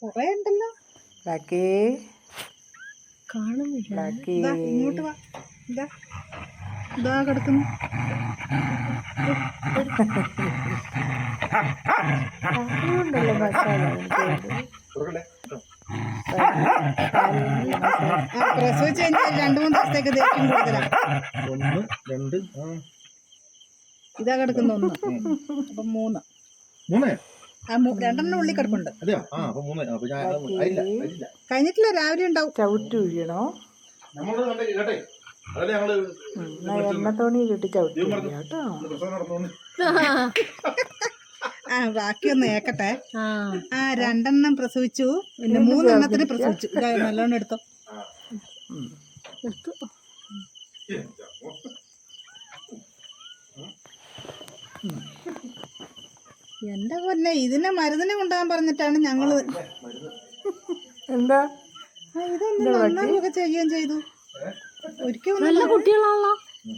കൊറേ ഉണ്ടല്ലോ ബാക്കി. കാണുന്നില്ല ഇങ്ങോട്ട് വാ. ഇതാ ഇതാ കിടക്കുന്നു. പ്രസവിച്ച് കഴിഞ്ഞാൽ രണ്ട് മൂന്ന് ദിവസത്തേക്ക് ദേഷ്യം കൂടുതലാണ് ഒന്ന് രണ്ട് ഇതാ കിടക്കുന്ന ഒന്ന്. അപ്പൊ മൂന്ന്. മൂന്നേ? രണ്ടെണ്ണം ഉള്ളി കിടപ്പുണ്ട്. കഴിഞ്ഞിട്ടില്ല രാവിലെ ഉണ്ടാവും. ചവിട്ടി എന്നാ എണ്ണത്തോണിയിലിട്ട് ചവിട്ടി കേട്ടോ. ആ ബാക്കിയൊന്ന് ഏക്കട്ടെ. ആ. ആ രണ്ടെണ്ണം പ്രസവിച്ചു. പിന്നെ മൂന്നെണ്ണത്തിന് പ്രസവിച്ചു. ഇതാ നല്ലോണം എടുത്തോ. എടുത്തു. എന്റെ പൊന്നെ ഇതിനെ മരുന്നിനെ കൊണ്ടുപോകാൻ പറഞ്ഞിട്ടാണ് ഞങ്ങൾ. എന്താ? ഇതൊന്നും നന്നാവുകയൊക്കെ ചെയ്യുകയും ചെയ്തു. ഒരിക്കലും നല്ല കുട്ടികളാണല്ലോ.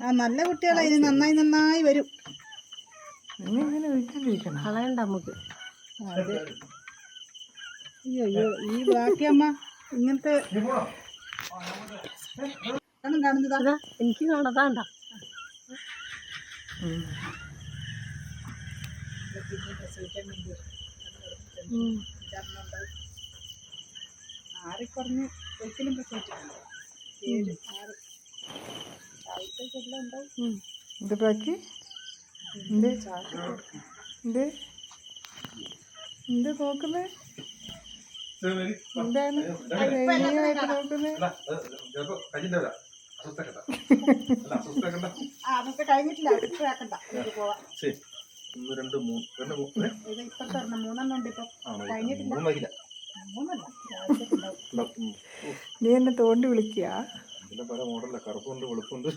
ആ നല്ല കുട്ടികളാ. ഇനി നന്നായി നന്നായി വരും. കളയണ്ട നമുക്ക്. അയ്യോ അയ്യോ ഈ ബാക്കിയമ്മ ഇങ്ങനത്തെ കാണും കാണുന്നതാ അതാ എനിക്ക് കാണാതാണ്ട ആറിക്കുറഞ്ഞ് ഒരിക്കലും പ്രസവിച്ചിട്ടുണ്ട് ഏഴ് ആറ്. ആദ്യത്തേക്കെല്ലാം ഉണ്ടാവും എന്ത് ബ്ലാക്കി എന്ത്? എന്ത്? എന്ത് നോക്കുന്നേ എന്താണ്? ദയനീയമായിട്ട് നോക്കുന്നേ? ചിലപ്പോ കഴിഞ്ഞില്ല അസ്വസ്ഥക്കണ്ട. അല്ല അസ്വസ്ഥക്കണ്ട. ആ അതൊക്കെ കഴിഞ്ഞിട്ടില്ല. അതൊക്കെ ആക്കണ്ട പോവാം. ഒന്ന് രണ്ട് മൂന്ന്. രണ്ട്. നീ എന്നെ തോണ്ടി വിളിക്കുക പല മോഡലില്ല കറുപ്പുണ്ട് വെളുപ്പുണ്ട്.